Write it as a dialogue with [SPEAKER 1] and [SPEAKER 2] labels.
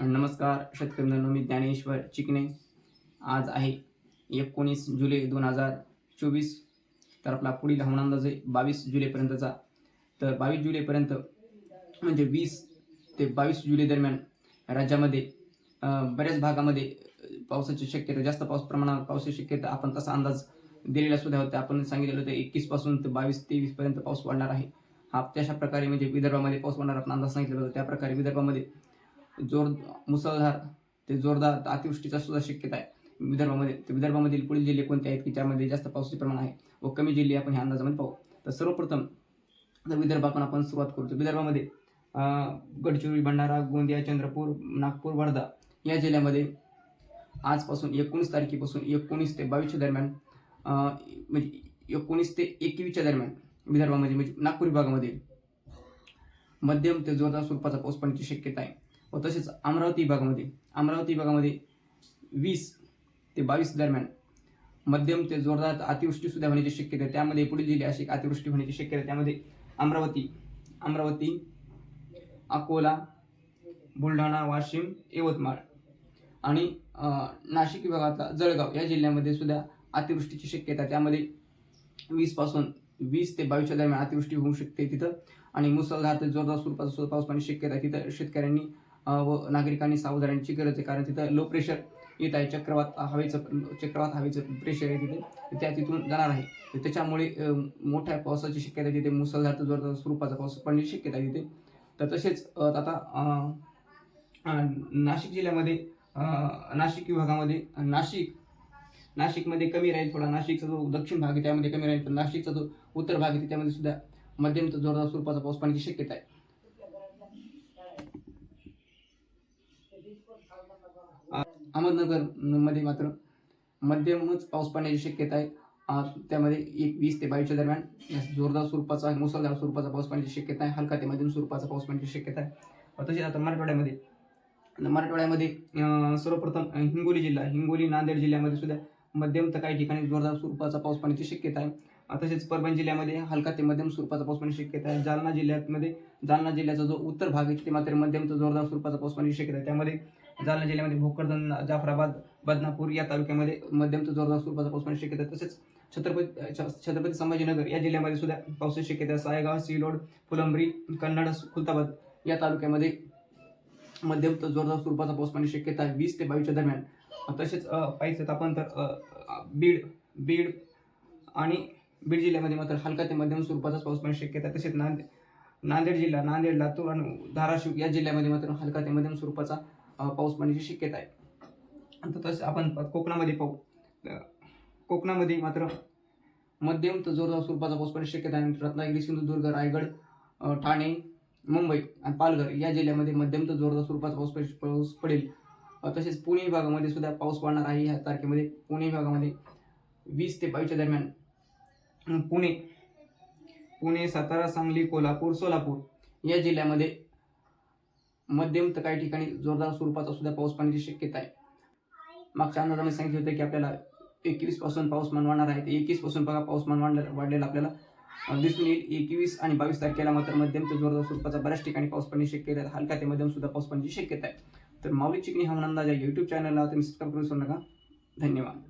[SPEAKER 1] नमस्कार शेतकरी मित्रांनो मी ज्ञानेश्वर चिकणे आज आहे एकोणीस जुलै दोन हजार चोवीस तर आपला पुढील हवामान अंदाज आहे बावीस जुलैपर्यंतचा. तर बावीस जुलैपर्यंत म्हणजे वीस ते बावीस जुलै दरम्यान राज्यामध्ये बऱ्याच भागामध्ये पावसाची शक्यता जास्त पाऊस प्रमाणात पावसाची शक्यता आपण तसा अंदाज दिलेला सुद्धा होता. आपण सांगितलेलं होतं एकवीसपासून ते बावीस तेवीसपर्यंत पाऊस पडणार आहे. हा तशा प्रकारे म्हणजे विदर्भामध्ये पाऊस पडणार आपण अंदाज सांगितलेला होता. त्याप्रकारे विदर्भामध्ये जोर मुसळधार ते जोरदार अतिवृष्टीचा सुद्धा शक्यता आहे. विदर्भामध्ये तर विदर्भामधील पुढील जिल्हे कोणते आहेत की त्यामध्ये जास्त पावसाचे प्रमाण आहे व कमी जिल्हे आपण ह्या अंदाजामध्ये पाहू. तर सर्वप्रथम आता विदर्भातून आपण सुरुवात करतो. विदर्भामध्ये गडचिरोली भंडारा गोंदिया चंद्रपूर नागपूर वर्धा या जिल्ह्यामध्ये आजपासून एकोणीस तारखेपासून एकोणीस ते बावीसच्या दरम्यान म्हणजे एकोणीस ते एकवीसच्या दरम्यान विदर्भामध्ये म्हणजे नागपूर विभागामध्ये मध्यम ते जोरदार स्वरूपाचा पाऊस पडण्याची शक्यता आहे. व तसेच अमरावती विभागामध्ये अमरावती विभागामध्ये वीस ते बावीस दरम्यान मध्यम ते जोरदार अतिवृष्टी सुद्धा होण्याची शक्यता आहे. त्यामध्ये पुढील जिल्हे अशी अतिवृष्टी होण्याची शक्यता त्यामध्ये अमरावती अमरावती अकोला बुलढाणा वाशिम यवतमाळ आणि नाशिक विभागातला जळगाव या जिल्ह्यामध्ये सुद्धा अतिवृष्टीची शक्यता त्यामध्ये वीसपासून वीस ते बावीसच्या दरम्यान अतिवृष्टी होऊ शकते तिथं आणि मुसळधार ते जोरदार स्वरूपाचा पाऊस पाणी शक्यता तिथं शेतकऱ्यांनी व नागरिकांनी सावध राहण्याची गरज आहे. कारण तिथं लो प्रेशर येत आहे. चक्रवात हवेचं चक्रवात हवेचं प्रेशर आहे तिथे. त्या तिथून जाणार आहे. तर त्याच्यामुळे मोठ्या पावसाची शक्यता आहे. तिथे मुसळधार जोरदार स्वरूपाचा पाऊस पडण्याची शक्यता आहे तिथे. तर तसेच आता नाशिक जिल्ह्यामध्ये नाशिक विभागामध्ये नाशिक नाशिकमध्ये कमी राहील थोडा. नाशिकचा जो दक्षिण भाग आहे त्यामध्ये कमी राहील. पण नाशिकचा जो उत्तर भाग आहे त्यामध्ये सुद्धा मध्यम जोरदार स्वरूपाचा पाऊस पडण्याची शक्यता आहे. अहमदनगरमध्ये मात्र मध्यमच पाऊस पडण्याची शक्यता आहे. त्यामध्ये एक वीस ते बावीसच्या दरम्यान जोरदार स्वरूपाचा मुसळधार स्वरूपाचा पाऊस पडण्याची शक्यता आहे. हलका ते मध्यम स्वरूपाचा पाऊस पडण्याची शक्यता आहे. तसेच आता मराठवाड्यामध्ये मराठवाड्यामध्ये सर्वप्रथम हिंगोली जिल्हा हिंगोली नांदेड जिल्ह्यामध्ये सुद्धा मध्यम तर काही ठिकाणी जोरदार स्वरूपाचा पाऊस पडण्याची शक्यता आहे. तसेच परभणी जिल्ह्यामध्ये हलका ते मध्यम स्वरूपाचा पाऊस पडण्याची शक्यता आहे. जालना जिल्ह्यामध्ये जालना जिल्ह्याचा जो उत्तर भाग आहे तिथे मात्र मध्यम तर जोरदार स्वरूपाचा पाऊस पडण्याची शक्यता आहे. त्यामध्ये जालना जिल्ह्यामध्ये भोकरदन जाफराबाद बदनापूर या तालुक्यामध्ये मध्यम ते जोरदार स्वरूपाचा पाऊस पडण्याची शक्यता तसेच छत्रपती छ- छत्रपती संभाजीनगर या जिल्ह्यामध्ये सुद्धा पावसाची शक्यता सायगाव सिलोड फुलंब्री कन्नड खुलताबाद या तालुक्यामध्ये मध्यम तर जोरदार स्वरूपाचा पाऊस पडण्याची शक्यता आहे. वीस ते बावीसच्या दरम्यान. तसेच पाहिजे तर आपण तर बीड बीड आणि बीड जिल्ह्यामध्ये मात्र हलका ते मध्यम स्वरूपाचा पाऊस पडण्याची शक्यता तसेच नांदेड नांदेड जिल्हा नांदेड लातूर आणि धाराशिव या जिल्ह्यामध्ये मात्र हलका ते मध्यम स्वरूपाचा पाऊस पडण्याची शक्यता आहे. आता तसं आपण कोकणामध्ये पाहू. कोकणामध्ये मात्र मध्यम तर जोरदार स्वरूपाचा पाऊस पडण्याची शक्यता आहे. रत्नागिरी सिंधुदुर्ग रायगड ठाणे मुंबई आणि पालघर या जिल्ह्यामध्ये मध्यम तर जोरदार स्वरूपाचा पाऊस पड- पाऊस पडेल. तसेच पुणे विभागामध्ये सुद्धा पाऊस पडणार आहे. ह्या तारखेमध्ये पुणे विभागामध्ये वीस ते बावीसच्या दरम्यान. पुणे पुणे सातारा सांगली कोल्हापूर सोलापूर या जिल्ह्यामध्ये मध्यम तर काही ठिकाणी जोरदार स्वरूपाचा सुद्धा पाऊस पाण्याची शक्यता आहे. मागच्या अंदाजामध्ये सांगितलं होतं की आपल्याला एकवीसपासून पाऊसमान वाढणार आहे. एकवीसपासून बघा पाऊसमान वाढलं वाढलेलं आपल्याला दिसून येईल. एकवीस आणि बावीस तारखेला मात्र मध्यम ते जोरदार स्वरूपाचा बऱ्याच ठिकाणी पाऊस पडण्याची शक्यता आहे. हलका ते मध्यम सुद्धा पाऊस पडण्याची शक्यता आहे. तर माऊली चिकणी हवामान अंदाज या युट्यूब चॅनलला तुम्ही सबस्क्राईब करू विसरू नका धन्यवाद.